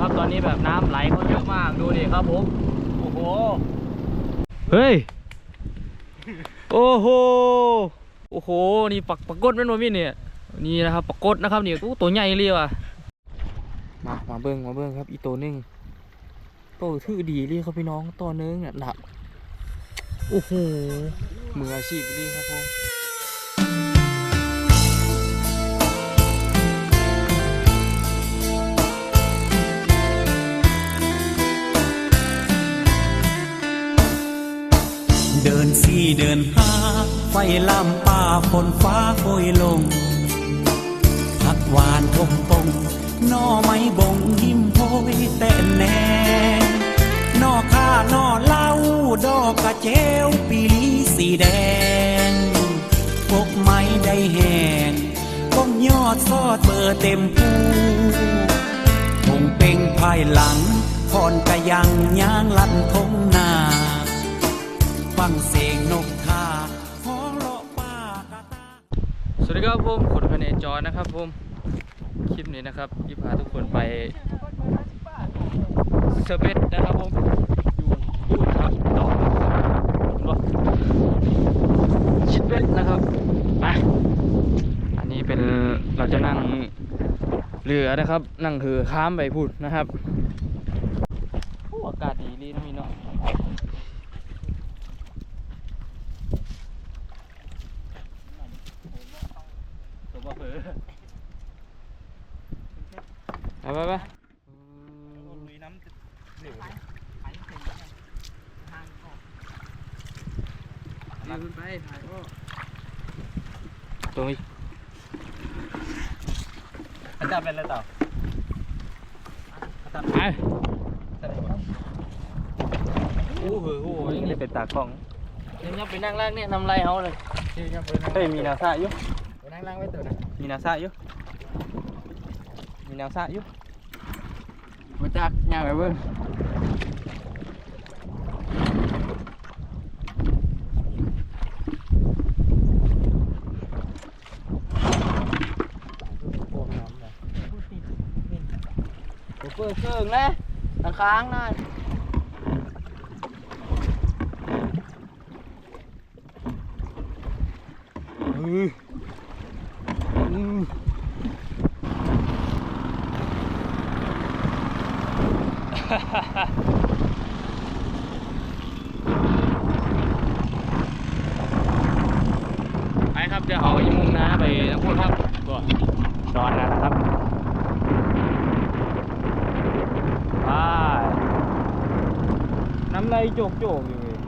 ครับตอนนี้แบบน้ำไหลเขาเยอะมากดูดิครับผมโอ้โหเฮ้ยโอ้โหโอ้โหนี่ปักปักกดแม่นบ่มีเนี่ยนี่นะครับปักกดนะครับนี่อู้ตัวใหญ่เลยว่ะมามาเบิ้งมาเบิ้งครับอีตัวนึงโตทื่อดีเลยครับพี่น้องตัวนึงเนี่ยหนักโอ้โหมืออาชีพเลยครับผม เดินสี่เดินห้าไฟลำป่าฝนฟ้าโคยลง ผักหวานทมปงน่อไม้บงยิ้มโพยแต่แนงน่อข้าน่อเล้าดอกกระเจวปีลีสีแดงพกไม้ได้แห้งก้มยอดซอดเบอร์เต็มภูคงเป่งภายหลังพรกะยังย่างลันทงนา ฟังเสียงนกทาห้องเลาะป่ากะตา สวัสดีครับผมขุนพเนจรนะครับผม คลิปนี้นะครับที่พาทุกคนไปเซเบตนะครับผม อยู่นู่นครับดอกชิดเบตนะครับไปอันนี้เป็นเราจะนั่งเรือนะครับ นั่งเรือข้ามไปพูดนะครับโอ้อากาศดีดีนะพี่เนาะตัวบ่เผล อไปไปไปลุยน้ำเหลวไปถ่ายก็ตัวนี้อาจารย์เป็นอะไรต่ออาจารย์ไปโอ้โหโอ้โหนี่เป็นตากล้องยังยับไปนั่งล่างเนี่ยนำไรเขาเลยเฮ้ยมีนาซาอยู่ ไปนั่งล่างไว้ตัวนะมีนาซาอยู่มีนาซาอยู่ มาจากย่างไปเบิ้งเปิดเเครื่องนะทางค้างนะอืออือ ไปครับ เดี๋ยวเอาอีมุงนะไปทั้งพูดครับตัวดอนแล้วนะครับไปน้ำไหลโจกโจกอยู่เลย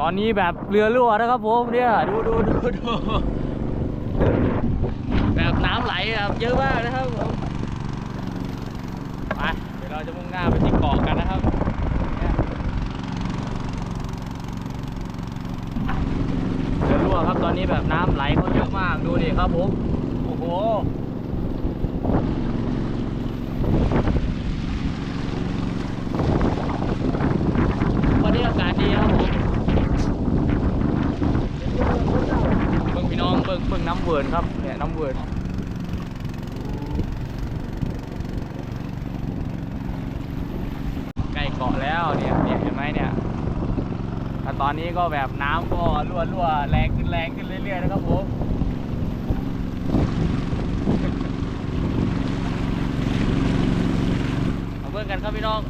ตอนนี้แบบเรือรั่วนะครับผมเนี่ยดูดูดูดูแบบน้ำไหลแบบเยอะมากนะครับผม เราจะมุ่งหน้าไปที่เกาะกันนะครับเนี่ยเรือรั่วครับตอนนี้แบบน้ำไหลเขาเยอะมากดูดิครับผมโอ้โหวันนี้อากาศดีครับผมเบิ่งพี่น้องเบิ่งเบิ่งน้ำเวิร์นครับเนี่ยน้ำเวิร์น ใกล้เกาะแล้วเนี่ยเนี่ยเห็นไหมเนี่ยแต่ต อนนี้ก็แบบน้ำก็รั่วรั่วแรงขึ้นแรงขึ้นเรื่อยๆนะครับผมมาเบิ่งกันครับพี่น้อง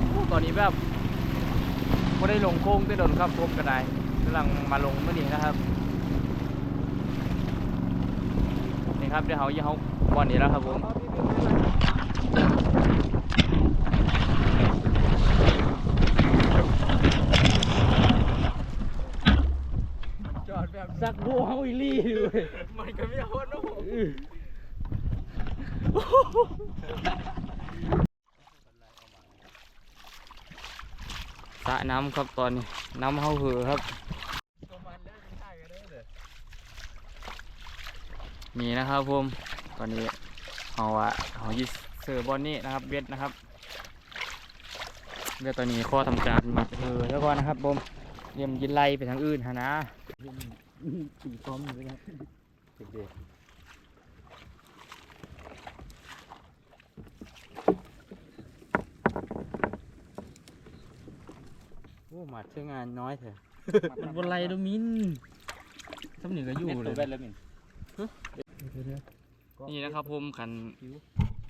อตอนนี้แบบไม่ได้ลงโค้งได้โดนครับผมกระไดกำลังมาลงเมื่อนี้นะครับนี่ครับเดี๋ยวเขาเยี่เขาวันนี้แล้วครับผม อดแบบสักบัวเอาอีลี่เลยมันก็ไม่พ้นนะสระน้ำครับตอนนี้ น้ำเข้าเหือครับประมาณเลิกกันได้กันได้เลยมีนะครับผมตอนนี้เอาอะเอายิเซอร์บอนนี่นะครับเบ็ดนะครับเบ็ดตอนนี้ข้อทำการมาเออแล้วก่อนนะครับผมเรียมยินไล่ไปทางอื่นฮะนะ ตีพร้อมอยู่นะเด็กๆโอ้หมัดใช้งานน้อยเถอะมันบนไล่ดมินสำเนียงก็อยู่เลยแล้วมินนี่นะครับผมขัน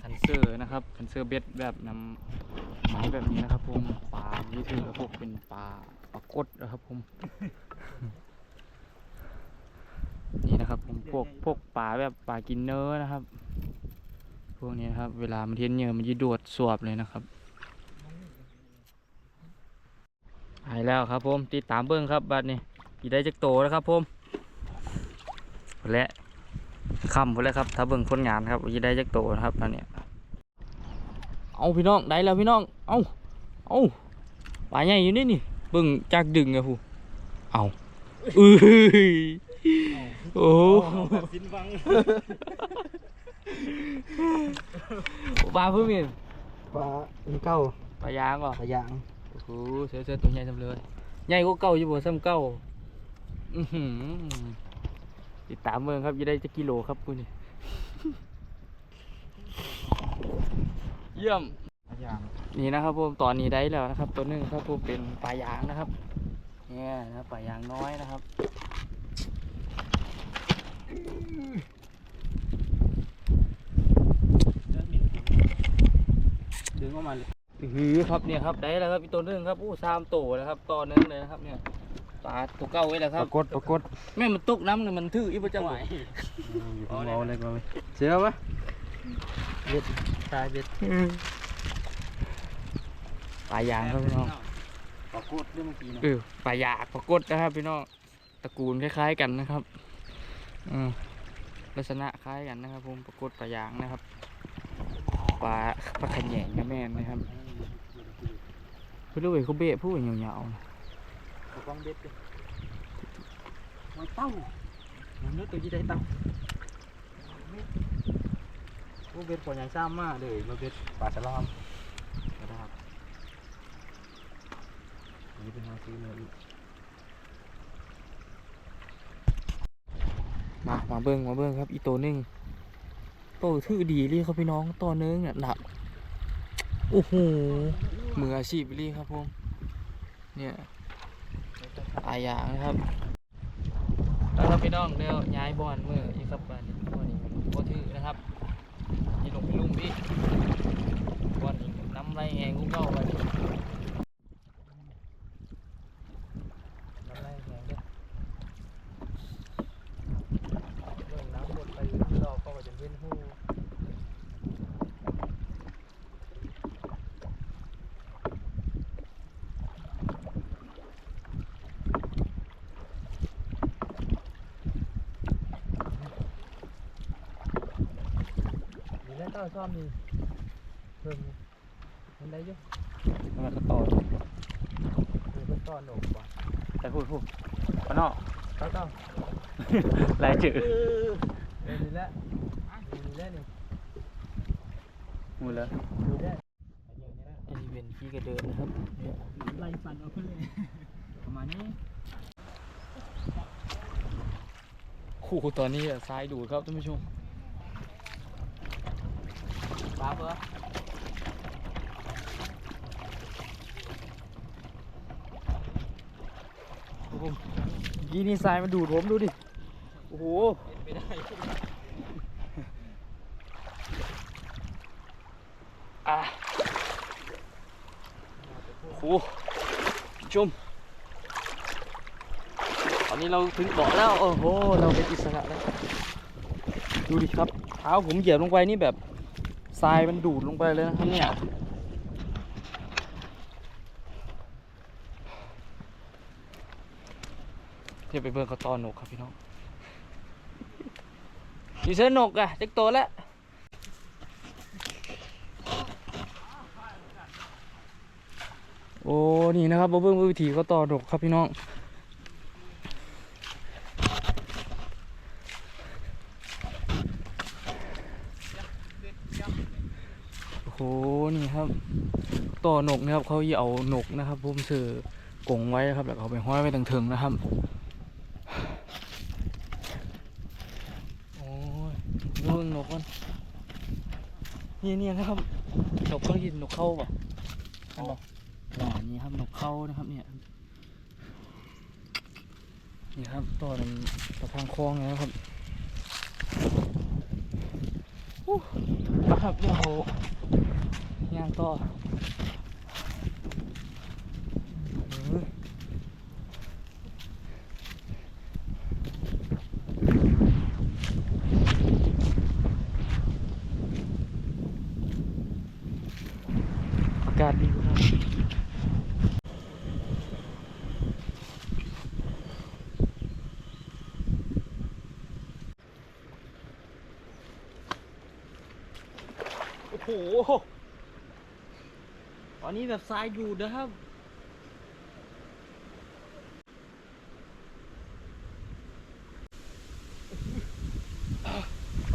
ขันเซอร์นะครับขันเซอร์เบ็ดแบบนำไม้แบบนี้นะครับผมปลาที่ถือพวกเป็นปลาปลากดนะครับผม นี่นะครับผมพวกพวกปลาแบบปลากินเนื้อนะครับ พวกนี้นะครับ เวลามันเทียนเหยื่อมันจะดวดสวบเลยนะครับไปแล้วครับผมติดตามเบิ้งครับบัดนี้อีได้จักโตแล้วครับผมและคำพอแล้วครับ ถ้าเบิ้งผลงานครับอีได้จักโตนะครับตอนนี้เอาพี่น้องได้แล้วพี่น้องเอาเอาปลาใหญ่อยู่นี่นี่เบิ้งจากดึงอะผู้เอาอื้อ โอ้โหสินวังปลาเพิ่มอีกปลาอีเก้าปลายางเหรอปลายางโอ้โหเสือเสือตัวใหญ่จังเลยใหญ่กว่าเก่าอยู่บ่ซ้ำเก่าอือหือติดตามเมืองครับจะได้จะกิโลครับคุณนี่เยี่ยมปลายางนี่นะครับผมตอนนี้ได้แล้วนะครับ ตัวหนึงครับผมเป็นปลายางนะครับเนี่ยนะครับปลายางน้อยนะครับ ดึงออกมาเลยหือครับเนี่ยครับได้แล้วครับอีกตัวหนึงครับอู้สามตัวนะครับตอนนึงเลยนะครับเนี่ยปลาตัวเก่าไว้แล้วคปรับรากฏปรากฏแม่มันตกน้ำเนี่ยมันทื่ออีประจังหวะอยู่ข้างเราเลยก็เลยเสือปะเบ็ดตายเบ็ดปลายางครับพี่น้องปรากฏเรื่องเมื่อกี้นะเออปลายากปรากฏนะครับพี่น้องตระกูลคล้าย ๆ กันนะครับ อืมลักษณะคล้ายกันนะครับ ผมปรากฏปลายางนะครับปลาปลาขะแยงนะแม่นนะครับพื่อเลยเขาเบะพูดยาวๆนะปรากฏเบ็ดมันเต้ามันนื้อตัวยี่ได้เต้าโอ้เบ็ดปล่อยอย่ซ้ำมากเลยมาเบ็ดปลาฉลามกระดาษอันนี้เป็นมางซื้อเนื้ออีก มาเบิ้งมาเบิ้งครับ อีตัวหนึงโตทื่อดีเลยครับพี่น้องตัวนึงเนี่ยหนักโอ้โหมืออาชีพเลยครับผมเนี่ยอายางนะครับแล้วครับพี่น้องเดี๋ยวย้ายบอลมืออีกครับบอลนี้บอลนี้บอถือนะครับนี่ลงไปลุ่มพี่บอลนี้น้ำไรแหงกุ้งเก้าไปนี่น้ำไรแหงเด้อเบิ่งน้ำหมดไปรอบก็ว่าจะเป็นหูดีแล้วเต้า ซ่อมดีเพิ่มมันได้อยุ่ทำไมเขาต่อเพิ่มต้อนหนกกว่าแต่พูดพูดข้างนอกเต้าเต้าลายจืดเออดีแล้วดีแล้วนี่มือเลยดูได้อันนี้เป็นขี้กระเดินนะครับเนี่ยไล่ฟันเอาขึ้นเลยประมาณนี้คู่ตอนนี้อะซ้ายดูดครับท่านผู้ชม ปลาเปล่าโอ้โหเมื่อกี้นี่ทรายมันดูดผมดูดิ โอ้โหอะโอ้โหผู้ชมตอนนี้เราถึงเกาะแล้ว โอ้โห เราเป็นอิสระแล้ว ดูดิครับ เท้าผมเหยียบลงไปนี่แบบ ทรายมันดูดลงไปเลยนะครับเนี่ยเทียบไปเบิ่งเขาตอนนกครับพี่น้องดีเซนนกอะเด็กโตแล้วโอ้นี่นะครับเบิ่งวิธีเขาต่อนกครับพี่น้อง โอ้โห นี่ครับต่อหนกนะครับเขาจะเอาหนกนะครับผมเสือกงไว้นะครับ แล้วก็เอาไปห้อยไว้ตรงถึงนะครับโอ้ยเรื่องนกมันนี่เนี่ยนะครับนกเขายินนกเข้าป่ะอันบอกอ่านี่ครับนกเข้านะครับเนี่ยนี่ครับตัวมันตะพังคลองเลยนะครับอู้มาครับเดี๋ยวเรา ย่างต่ออากาศดีครับโอ้โห นนี้แบบทรายอยู่นะครับ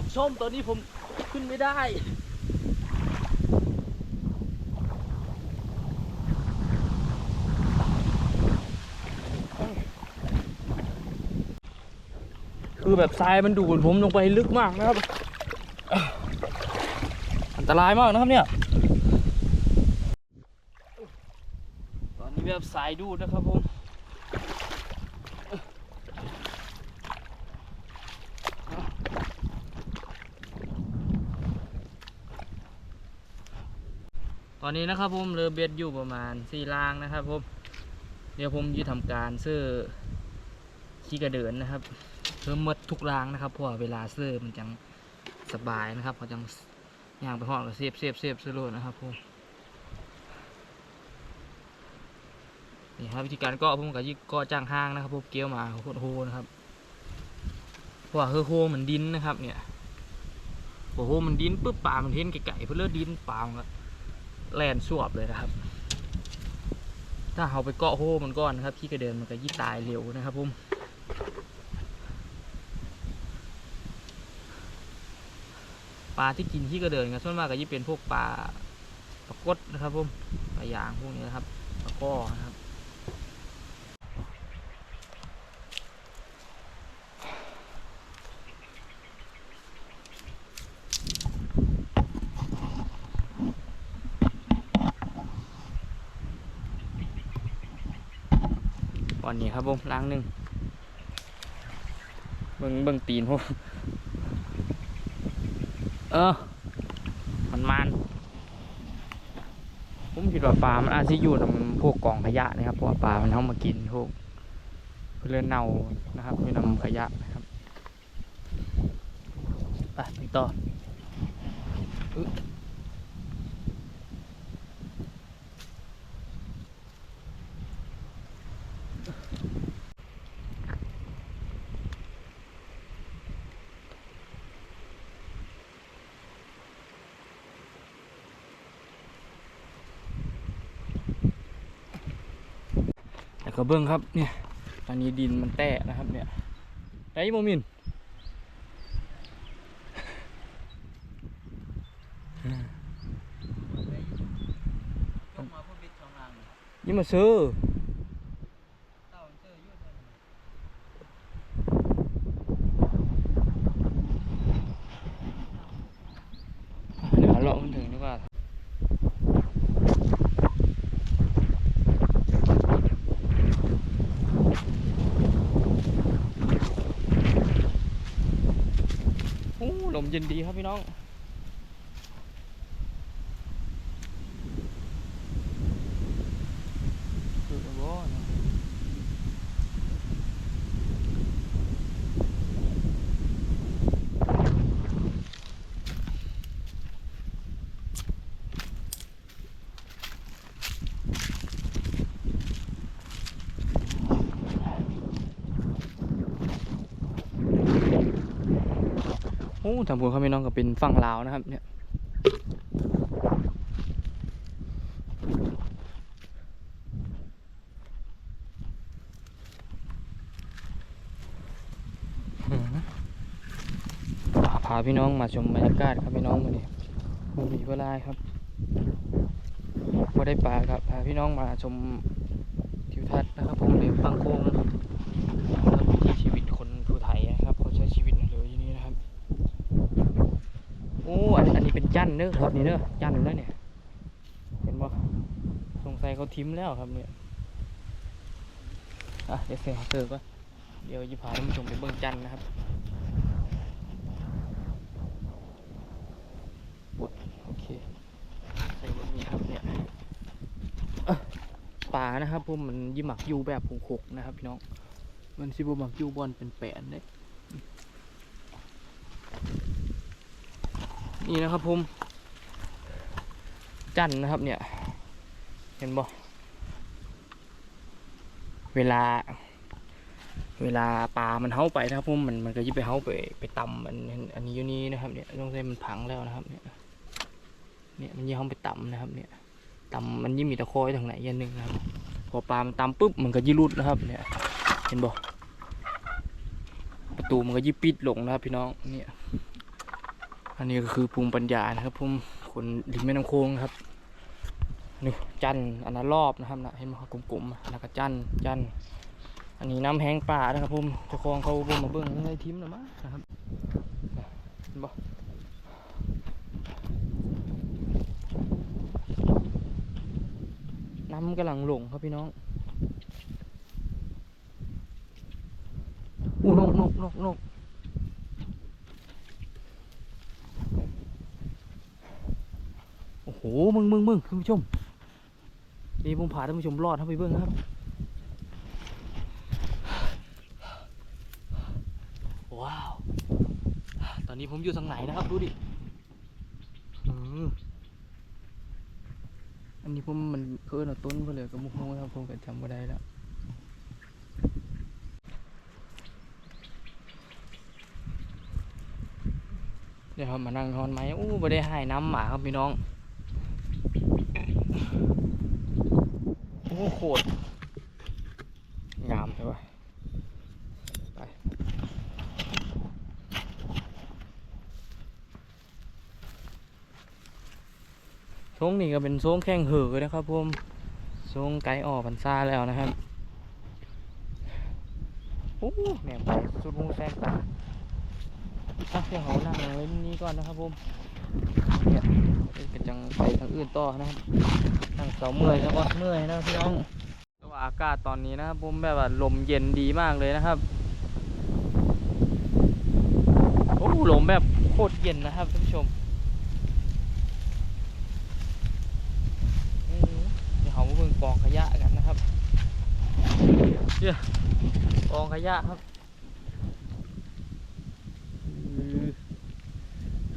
ผู้ชมตอนนี้ผมขึ้นไม่ได้คือแบบทรายมันดูดผมลงไปลึกมากนะครับ อันตรายมากนะครับเนี่ย ตอนนี้ แบบสายดูดนะครับผมตอนนี้นะครับผมเรือเบ็ดอยู่ประมาณสี่ลางนะครับผมเดี๋ยวผมจะทำการซื้อขี้กระเดินนะครับเพิ่มมดทุกรางนะครับเพราะเวลาซื้อมันจังสบายนะครับเขาจังย่างไปห้องแล้วเสียบเสียบเสียบซื้อโลดนะครับผม นี่ครับวิธีการเกาะผมกับยี่กาะจ้างห้างนะครับผมเกี้ยวมาโคตรโหนะครับเพราะว่าเฮอโฮมันดินนะครับ เนี่ยพอโฮมันดินปุ๊บปลามันเห็นไก่ๆเพื่อเลือดดินปลามันแล่นสวบเลยนะครับ ถ้าเราไปเกาะโฮมันก้อนนะครับที่กระเดินมันก็ยิ่ตายเร็วนะครับผมปลาที่กินที่กระเดินกันส่วนมากก็จะเป็นพวกปลาปลากดนะครับผมปลาย่างพวกนี้นะครับปลาก้อนะครับวั นนี้ครับผมล้างหนึ่งเบิ่งเบิ่งตีนผมเออ มันมันผมคิดว่าปลา มันอาจจะอยู่ในพวกกองขยะนะครับเพราะปลา มันเข้ามากินพวกเพื่อนเน่านะครับอยู่นำขยะนะครับไปไปต่อ เบิ้งครับเนี่ยตอนนี้ดินมันแตะนะครับเนี่ยได้โมมินยกมาเพื่อบิดช่องล่างนี่มาซื้อ เต้าเจอยุ่งเลย เดี๋ยวเลาะมันถึงดีกว่า โอ้ลมเย็นดีครับพี่น้อง ดูกันบ่เนาะโอ้ ทางพวกเขาพี่น้องก็เป็นฝั่งลาวนะครับ เนี่ยพาพี่น้องมาชมบรรยากาศครับพี่น้องวันนี้มูมีเวลาครับพอได้ปลาครับพาพี่น้องมาชมทิวทัศน์นะครับผมเรียนฟังโค้งนะครับวิถีชีวิตคนผู้ไทยนะครับเขาใช้ชีวิตในเรือที่นี่นะครับโอ้อันอันนี้ เนจันเนอะครับนี่เนอะจันเลยเนี่ย เห็นบ่สงสัยเขาทิ้มแล้วครับเนี่ยอะเดี๋ยวเสียงเติร์ก็เดี๋ยวจะพาท่านผู้ชมไปเบิ่งจันนะครับปุ๊ดโอเคใส่บนนี้ครับเนี่ยป่านะครับผมมันยิหมักยูแบบผงขกนะครับพี่น้องมันสิบหมักยูบอลเป็นแปนได้นี่นะครับผม จันนะครับเนี่ย เห็นบ่เวลา เวลาปลามันเฮาไปนะครับผมมันมันก็ยิบไปเฮาไปไปตำมันอันนี้อยู่นี่นะครับเนี่ยต้องใช้มันพังแล้วนะครับเนี่ยเนี่ยมันยิเฮาไปตำนะครับเนี่ยตำมันยิ่งมีตะโคอยทางไหนยันหนึ่งนะครับพอปลามันตำปุ๊บมันก็ยิ่รุดนะครับเนี่ยเห็นบ่ประตูมันก็ยิ่ปิดลงนะครับพี่น้องเนี่ยอันนี้ก็คือภูมิปัญญานะครับภูมิ คนริมแม่น้ำโขงครับนี่จันทร์อันนั้นรอบนะครับนะเห็นไหมครับกลมๆอันนั้นก็จันทร์จันทร์อันนี้น้ำแห้งป่านะครับภูมิเจ้าของเขาบิ่มาเบิ่งให้ทิมหรือมั้งนะครับเห็นบ่น้ำกำลังหลงครับพี่น้องอู้นกนกนกนก โอ้โหมึงมึงมึงท่านผู้ชมนี่ผมพาท่านผู้ชมรอดเข้าไปเบิ้องครับว้าว ตอนนี้ผมอยู่ทางไหนนะครับ ดูดิอันนี้ผมมันเพิ่นเอาต้นเพื่อเลยกับมุกโฮครับผมก็จำไม่ได้แล้วเดี๋ยวเรามานั่งทอนไหมอู้ไม่ได้ให้น้ำหมาครับพี่น้อง โอ้โคตรงามใช่ปะไปทงนี่ก็เป็นทรงแข้งเหือนะครับผมทรงไกด์ออกพรรษาแล้วนะครับโอ้แหนมไปสุดหูแทรกตาอะเดี๋ยวเขานั่งไว้นี้ก่อนนะครับผมเนี่ย เดี๋ยวก็จังไปทางอื่นต่อนะครับนั่งเสาเมื่อยแล้วก็เมื่อยนะพี่น้องแต่ว่าอากาศตอนนี้นะครับผมแบบว่าลมเย็นดีมากเลยนะครับโอ้ลมแบบโคตรเย็นนะครับท่านผู้ชมอืมเดี๋ยวเขามาเบิ่งกองขยะกันนะครับเดี๋ยวกองขยะครับ คือ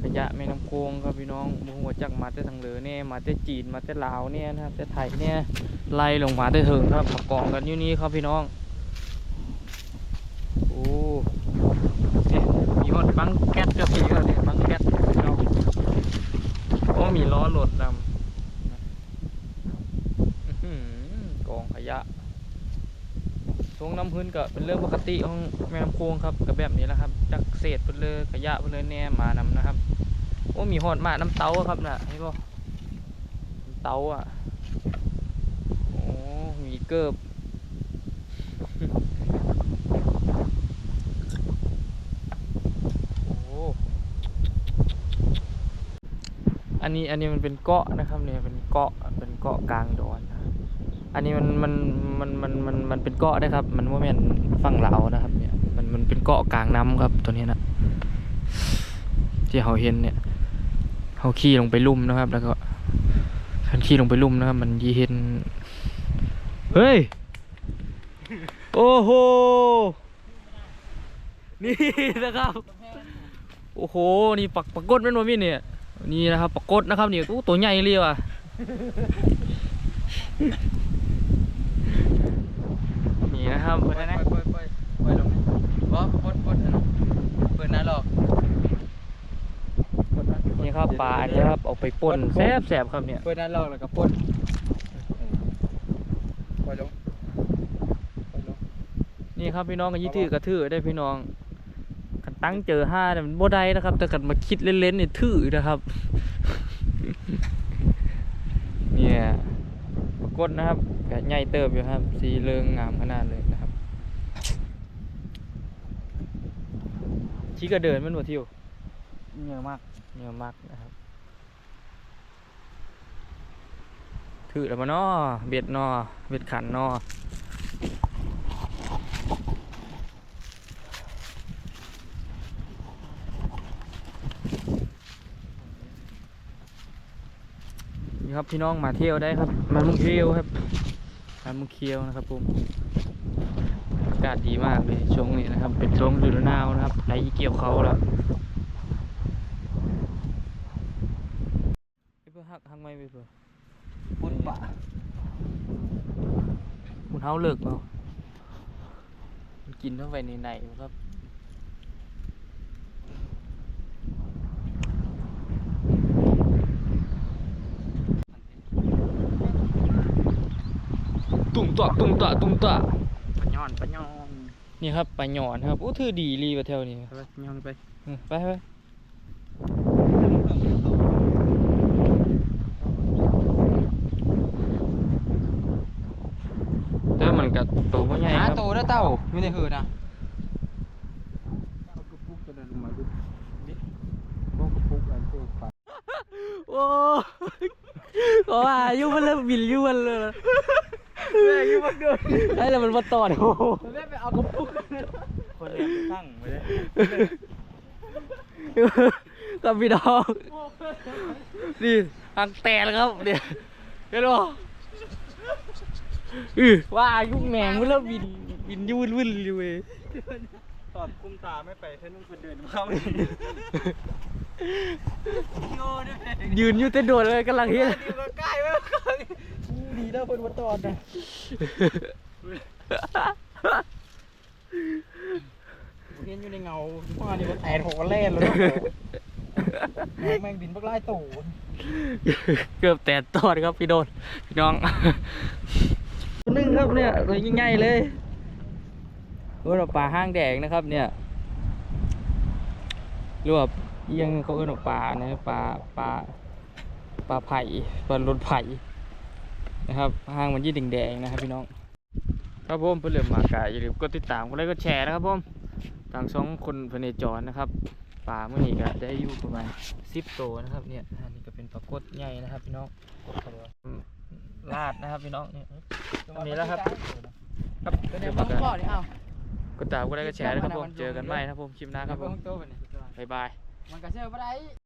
ข ยะแม่น้ำโขงครับพี่น้องบ่หัวจักมาแต่ทางเหลือเนี่ยมาแต่จีนมาแต่ลาวเนี่ยนะครับแต่ไทยเนี่ยไล่ลงมาแต่เถิงครับมากองกันอยู่นี่ครับพี่น้องโอ้เนี่ยมีฮอดบังแก๊สกับพี่ครับเนี่ยบังแก๊สพี่น้องโอ้มีล้อรถนำกองขยะ ทงน้ำพื้นก็เป็นเรื่องปกติของแม่น้ำโขงครับก็แบบนี้แหละครับจากเศษเพิ่นเลยขยะเพิ่นเลยแน่มานำนะครับโอ้มีหอดมาน้ำเต้าครับน่ะเห็นบ่เต้าอะโอ้มีเกิบโอ้อันนี้อันนี้มันเป็นเกาะนะครับเนี่ยเป็นเกาะเป็นเกาะกลางดอน อันนี้มันมันมันมันมันมันเป็นเกาะได้ครับ มันว่าแม่นฝั่งลาวนะครับเนี่ยมันมันเป็นเกาะกลางน้ำครับตัวนี้นะที่เขาเห็นเนี่ยเขาขี่ลงไปลุ่มนะครับ แล้วก็คันขี่ลงไปลุ่มนะครับ มันยีเห็นเฮ้ยโอ้โหนี่นะครับโอ้โหนี่ปักปักกดแม่นบ่มีเนี่ยนี่นะครับปักกดนะครับนี่ตัวใหญ่เลยว่ะ นี่นะครับปล่อยปล่อยปล่อยปล่อยปล่อยลงบ่ปลดปลดอันนั้นเปิดหน้าหลอกนี่ครับปลาอันนี้ครับเอาไปป่นแซ่บแสบครับเนี่ยเปิดหน้าหลอกแล้วก็ปลดปล่อยลงปล่อยลงนี่ครับพี่น้องกันยี่ถือกระถือได้พี่น้องคันตั้งเจอห้าเนี่ยมันบ่ได้นะครับ แต่กันมาคิดเล่นๆเนี่ยถือนะครับ เนี่ยปรากฏนะครับ ก็ใหญ่เติบอยู่ครับ สีเหลืองงามขนาดเลยนะครับชี้ก็เดินมันบ่ทิวเหนื่อยมากเยอะมากนะครับถือแล้วมาเนาะเบ็ดเนาะเบ็ดขันเนาะนี่ครับพี่น้องมาเที่ยวได้ครับ มามุงเคียวครับ มามุงเคียวนะครับผมอากาศดีมากเลยช่วงนี้นะครับ เป็นช่วงฤดูหนาวนะครับไรเกี่ยวเขาแล้วไปเพื่อหักหักไม่ไปเพื่อบนป่ามุนเท้าเลิกเปล่ามันกินเข้าไปในในครับ ตุ่มตะตุ่มตะตุ่มตะปะย้อนปะย้อนนี่ครับปลาหยอนครับโอ้ถือดีรีประเทวนี้ไปย้อนไปอืมไปไปแต่มันกับตัวพ่อใหญ่หาครับโตแล้วเต้าไม่ได้หือนะเอากระปุกจะเดินมาดูดิพวกกระปุกอันเจ้าป่าโอ้ก็ว่าอายุมันเริ่มบินอยุมันเลย แม่ยี่มันเดินไอ้แล้วมันมาตอดโอ้โหแม่ไปเอากระปุกคนเรียนไปตั้งไปเลยกับพี่น้องนี่ทางแตกแล้วครับเดี๋ยวเห็นบ่อือว่าอายุแมงมันเริ่มบินบินอยุ่นวุ่นเลยเว้ยตอนกุมตาไม่ไปเท่านุ่งคนเดินเข้า เลยโยด้วยยืนอยู่แต่โดดเลยกำลังเฮ็ดดีมาใกล้ไว้ดีแล้วคนมาตอนนะเห็นอยู่ในเงาว่านี่มันแตกหกกันเล่นเลยแมงดินบักไล่ตู่เกือบแตกตอดครับพี่โดนพี่น้องตัวหนึงครับเนี่ยตัวใหญ่ๆเลยโอ้ยเราปลาห้างแดงนะครับเนี่ยหรือว่า อิหยังเขาเอิ้นว่าปลานะปลาปลาปลาไผ่ปลารถไผ่นะครับห้างมันยี่แดงๆนะครับพี่น้อง ครับผมเพื่อนเริ่มมากะอย่าลืมกดติดตามกดไลค์กดแชร์นะครับผมทางช่องคนพเนจรนะครับป่าเมื่อนี้ก็ได้อยู่ประมาณสิบตัวนะครับเนี่ยอันนี้ก็เป็นปลากดใหญ่นะครับพี่น้องลาดนะครับพี่น้องเนี่ยอันนี้แล้วครับครับเป็เดี๋ยวบ้ามางบ่อนี่เอากดตามกดไลค์กดแชร์นะครับผมเจอกันใหม่นะครับผมคลิปหน้าครับผมบ๊ายบาย มันก็เชื่อบ่ได้